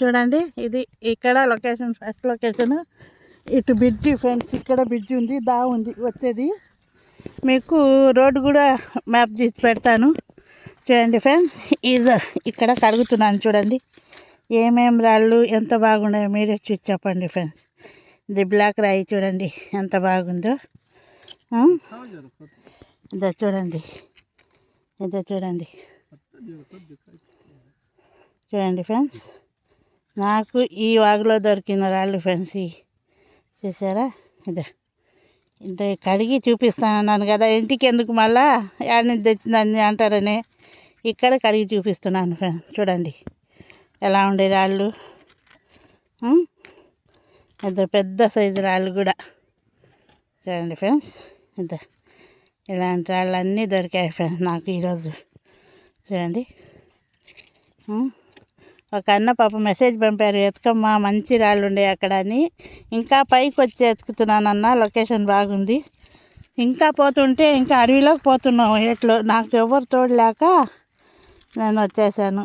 చూడండి ఇది ఇక్కడ లొకేషన్ ఫస్ట్ లొకేషన్ ఇటు బ్రిడ్జి ఫ్రెండ్స్ ఇక్కడ బ్రిడ్జి ఉంది దా ఉంది వచ్చేది. మీకు రోడ్డు కూడా మ్యాప్ చేసి పెడతాను. చూడండి ఫ్రెండ్స్ ఇది ఇక్కడ కడుగుతున్నాను చూడండి. ఏమేం రాళ్ళు ఎంత బాగున్నాయో మీరే చూసి చెప్పండి ఫ్రెండ్స్ ఇది బ్లాక్ రాయి చూడండి ఎంత బాగుందో. ఇదో చూడండి ఇదో చూడండి. చూడండి ఫ్రెండ్స్ నాకు ఈ వాగులో దొరికిన రాళ్ళు ఫ్రెండ్స్ చూసారా? ఇదే. ఇంత కడిగి చూపిస్తానన్నాను కదా ఇంటికి ఎందుకు మళ్ళా? యాడిని తెచ్చిందని అంటారని. ఇక్కడ కడిగి చూపిస్తున్నాను ఫ్రెండ్స్ చూడండి. ఎలా ఉండే రాళ్ళు? ఉం? పెద్ద సైజు రాళ్ళు కూడా. చూడండి ఫ్రెండ్స్ ఇంత ఇలాంటి రాళ్ళు అన్నీ దొరికాయి ఫ్రెండ్స్ నాకు ఈరోజు. చూడండి. ఒక అన్న పాప మెసేజ్ పంపారు ఎతకమ్మా మంచి రాళ్ళు ఉండే అక్కడ అని ఇంకా పైకి వచ్చి ఎతుకుతున్నానన్న లొకేషన్ బాగుంది. ఇంకా పోతుంటే ఇంకా అడవిలోకి పోతున్నాం ఎట్లో నాకు ఎవరు తోడలేక నేను వచ్చేసాను.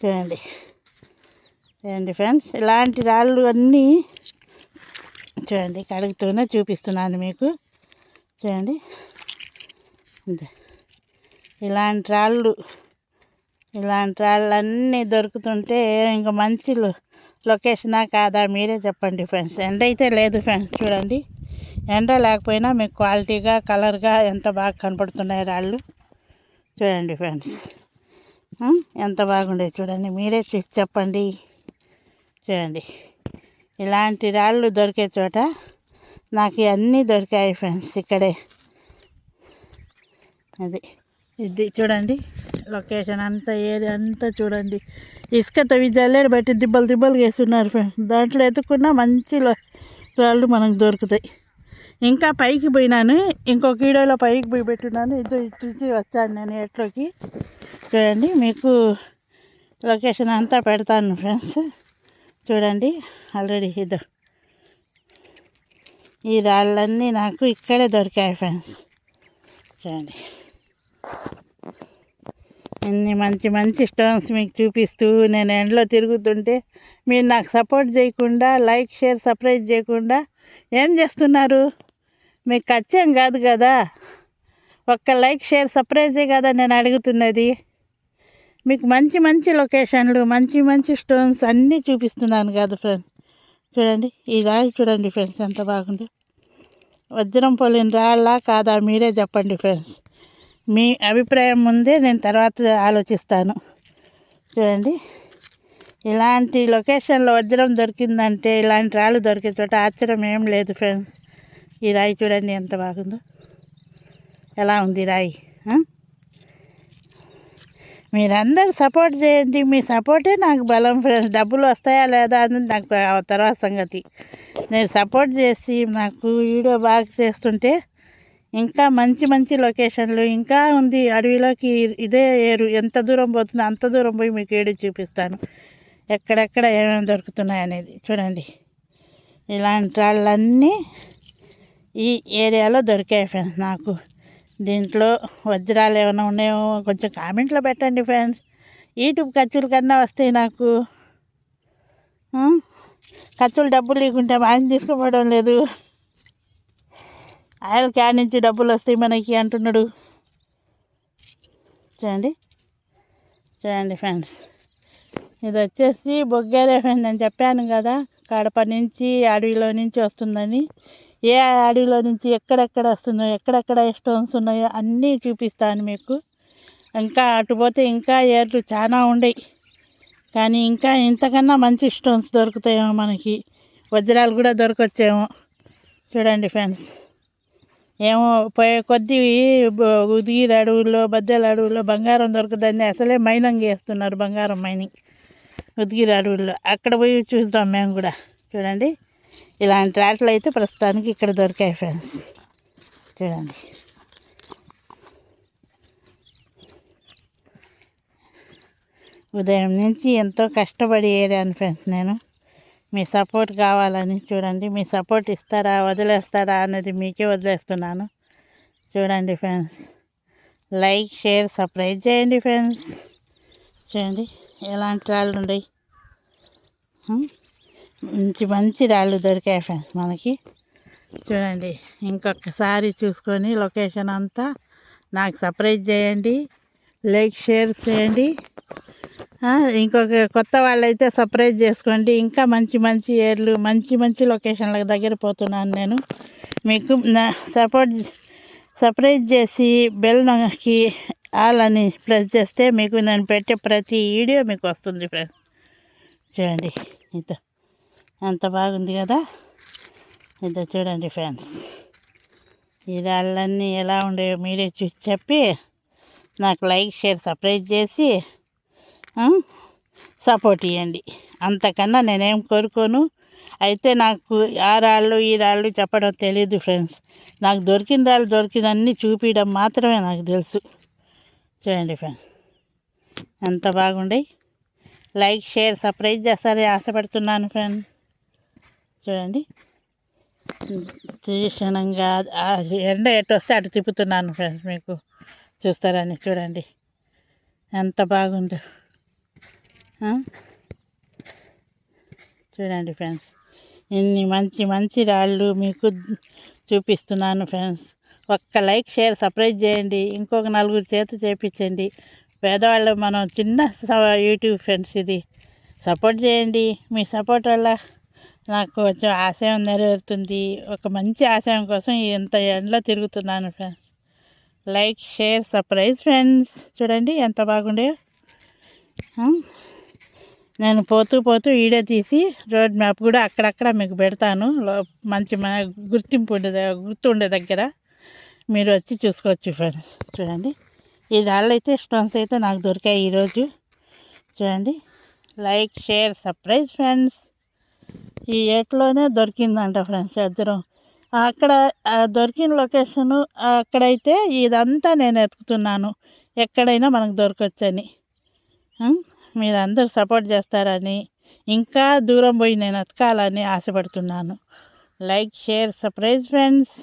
చూడండి. చూడండి ఫ్రెండ్స్ ఇలాంటి రాళ్ళు అన్నీ చూడండి కడుగుతూనే చూపిస్తున్నాను మీకు. చూడండి. ఇలాంటి రాళ్ళు ఇలాంటి రాళ్ళన్నీ దొరుకుతుంటే ఇంకా మంచి లొకేషనా కాదా మీరే చెప్పండి ఫ్రెండ్స్. ఎండ అయితే లేదు ఫ్రెండ్స్ చూడండి. ఎండ లేకపోయినా మీకు క్వాలిటీగా కలర్గా ఎంత బాగా కనపడుతున్నాయి రాళ్ళు. చూడండి ఫ్రెండ్స్. ఎంత బాగుండే చూడండి. మీరే చూసి చెప్పండి. చూడండి. ఇలాంటి రాళ్ళు దొరికే చోట నాకు అన్నీ దొరికాయి ఫ్రెండ్స్ ఇక్కడే. అది ఇది చూడండి. లొకేషన్ అంతా ఏది అంతా చూడండి. ఇసుకతో తవ్వి బట్టి దిబ్బలు దిబ్బలు వేస్తున్నారు ఫ్రెండ్స్. దాంట్లో ఎత్తుకున్న మంచి రాళ్ళు మనకు దొరుకుతాయి. ఇంకా పైకి పోయినాను. ఇంకొక వీడియోలో పైకి పోయి పెట్టున్నాను. ఇద్దరు ఇటు వచ్చాను నేను ఎట్లోకి. చూడండి మీకు లొకేషన్ అంతా పెడతాను ఫ్రెండ్స్. చూడండి ఆల్రెడీ ఇదో. ఈ రాళ్ళన్నీ నాకు ఇక్కడే దొరికాయి ఫ్రెండ్స్. చూడండి. ఇన్ని మంచి మంచి స్టోన్స్ మీకు చూపిస్తూ నేను ఎండలో తిరుగుతుంటే మీరు నాకు సపోర్ట్ చేయకుండా లైక్ షేర్ సబ్స్క్రైబ్ చేయకుండా ఏం చేస్తున్నారు? మీకు ఖర్చేం కాదు కదా? ఒక్క లైక్ షేర్ సర్ప్రైజే కదా నేను అడుగుతున్నది. మీకు మంచి మంచి లొకేషన్లు మంచి మంచి స్టోన్స్ అన్నీ చూపిస్తున్నాను కదా ఫ్రెండ్ చూడండి ఈ రాయి చూడండి ఫ్రెండ్స్ ఎంత బాగుందో. వజ్రం పొలిన రాళ్ళ కాదా మీరే చెప్పండి ఫ్రెండ్స్ మీ అభిప్రాయం ముందే నేను తర్వాత ఆలోచిస్తాను. చూడండి. ఇలాంటి లొకేషన్లో వజ్రం దొరికిందంటే ఇలాంటి రాళ్ళు దొరికే చోట ఆశ్చర్యం ఏం లేదు ఫ్రెండ్స్. ఈ రాయి చూడండి ఎంత బాగుందో. ఎలా ఉంది రాయి? మీరందరూ సపోర్ట్ చేయండి. మీ సపోర్టే నాకు బలం ఫ్రెండ్స్. డబ్బులు వస్తాయా లేదా అని నాకు ఆ తర్వాత సంగతి. నేను సపోర్ట్ చేసి నాకు వీడియో బాగా చేస్తుంటే ఇంకా మంచి మంచి లొకేషన్లు. ఇంకా ఉంది అడవిలోకి ఇదే ఏరు. ఎంత దూరం పోతుందో అంత దూరం పోయి మీకు ఏడు చూపిస్తాను. ఎక్కడెక్కడ ఏమేమి దొరుకుతున్నాయి అనేది. చూడండి. ఇలాంటి వాళ్ళన్నీ ఈ ఏరియాలో దొరికాయి ఫ్రెండ్స్ నాకు. దీంట్లో వజ్రాలు ఏమైనా ఉన్నాయో కొంచెం కామెంట్లో పెట్టండి ఫ్రెండ్స్. యూట్యూబ్ ఖర్చుల కన్నా వస్తాయి నాకు. ఖర్చులు డబ్బులు లేకుంటే ఆయన తీసుకోవడం లేదు. ఆయిల్ క్యాన్ నుంచి డబ్బులు వస్తాయి మనకి అంటున్నాడు. చూడండి. చూడండి ఫ్రెండ్స్. ఇది వచ్చేసి బొగ్గేరే ఫ్రెండ్ నేను చెప్పాను కదా. కడప నుంచి అడవిలో నుంచి వస్తుందని. ఏ అడవిలో నుంచి ఎక్కడెక్కడ వస్తుందో ఎక్కడెక్కడ స్టోన్స్ ఉన్నాయో అన్నీ చూపిస్తాను మీకు. ఇంకా అటు పోతే ఇంకా ఏర్లు చాలా ఉండయి. కానీ ఇంకా ఇంతకన్నా మంచి స్టోన్స్ దొరుకుతాయేమో మనకి. వజ్రాలు కూడా దొరకొచ్చేమో. చూడండి ఫ్రెండ్స్. ఏమో పోయే కొద్దీ ఉదిగిరి అడవుల్లో బద్దెల అడవుల్లో బంగారం దొరకదని అసలే మైనింగ్ వేస్తున్నారు బంగారం మైనింగ్. ఉదిగిరి అడవుల్లో. అక్కడ పోయి చూద్దాం మేము కూడా. చూడండి. ఇలాంటి రాట్లు అయితే ప్రస్తుతానికి ఇక్కడ దొరికాయి ఫ్రెండ్స్. చూడండి. ఉదయం నుంచి ఎంతో కష్టపడి ఏరాను ఫ్రెండ్స్ నేను. మీ సపోర్ట్ కావాలని చూడండి. మీ సపోర్ట్ ఇస్తారా వదిలేస్తారా అనేది మీకే వదిలేస్తున్నాను. చూడండి ఫ్రెండ్స్. లైక్ షేర్ సర్ప్రైజ్ చేయండి ఫ్రెండ్స్. చూడండి ఎలాంటి రాళ్ళు ఉన్నాయి? మంచి మంచి రాళ్ళు దొరికాయి ఫ్రెండ్స్ మనకి. చూడండి ఇంకొకసారి చూసుకొని లొకేషన్ అంతా నాకు సర్ప్రైజ్ చేయండి. లైక్ షేర్ చేయండి. ఇంకొక కొత్త వాళ్ళైతే సర్ప్రైజ్ చేసుకోండి. ఇంకా మంచి మంచి ఏర్లు మంచి మంచి లొకేషన్లకు దగ్గర పోతున్నాను నేను. మీకు నా సపోర్ట్ సర్ప్రైజ్ చేసి బెల్ నొక్కి ఆల్ అని ప్రెస్ చేస్తే మీకు నేను పెట్టే ప్రతి వీడియో మీకు వస్తుంది ఫ్రెండ్స్. చూడండి ఇదో ఎంత బాగుంది కదా? ఇదో చూడండి ఫ్రెండ్స్. ఈ రాళ్ళన్నీ ఎలా ఉండేవో మీరే చూసి చెప్పి నాకు లైక్ షేర్ సర్ప్రైజ్ చేసి సపోర్ట్ ఇవ్వండి అంతకన్నా నేనేం కోరుకోను. అయితే నాకు ఆ రాళ్ళు ఈ రాళ్ళు చెప్పడం తెలియదు ఫ్రెండ్స్. నాకు దొరికిన రాళ్ళు దొరికినన్ని చూపించడం మాత్రమే నాకు తెలుసు. చూడండి ఫ్రెండ్స్. ఎంత బాగుండే. లైక్ షేర్ సర్ప్రైజ్ చేస్తారని ఆశపడుతున్నాను ఫ్రెండ్ చూడండి. తీక్షణంగా ఎండ ఎటు వస్తే అటు తిప్పుతున్నాను ఫ్రెండ్స్ మీకు. చూస్తారని చూడండి. ఎంత బాగుందో. చూడండి ఫ్రెండ్స్ ఇన్ని మంచి మంచి రాళ్ళు మీకు చూపిస్తున్నాను ఫ్రెండ్స్ ఒక్క లైక్ షేర్ సర్ప్రైజ్ చేయండి. ఇంకొక నలుగురు చేత చేపించండి. పేదవాళ్ళు మనం చిన్న స- యూట్యూబ్ ఫ్రెండ్స్ ఇది. సపోర్ట్ చేయండి. మీ సపోర్ట్ వల్ల నాకు కొంచెం ఆశయం నెరవేరుతుంది. ఒక మంచి ఆశయం కోసం ఇంత ఎండలో తిరుగుతున్నాను friends like share surprise friends చూడండి ఎంత బాగుండే. నేను పోతూ పోతూ వీడియో తీసి రోడ్ మ్యాప్ కూడా అక్కడక్కడ మీకు పెడతాను. మంచి మన గుర్తింపు ఉండే గుర్తు ఉండే దగ్గర. మీరు వచ్చి చూసుకోవచ్చు ఫ్రెండ్స్. చూడండి. ఈ రాళ్ళు అయితే స్టోన్స్ అయితే నాకు దొరికాయి ఈరోజు. చూడండి. Like share surprise friends. ఈ ఏట్లోనే దొరికిందంట ఫ్రెండ్స్ ఇద్దరం. అక్కడ దొరికిన లొకేషను అక్కడైతే ఇదంతా నేను ఎత్తుకుతున్నాను. ఎక్కడైనా మనకు దొరకవచ్చని మీరందరూ సపోర్ట్ చేస్తారని ఇంకా దూరం పోయి నేను ఎతకాలని ఆశపడుతున్నాను. Like share surprise friends.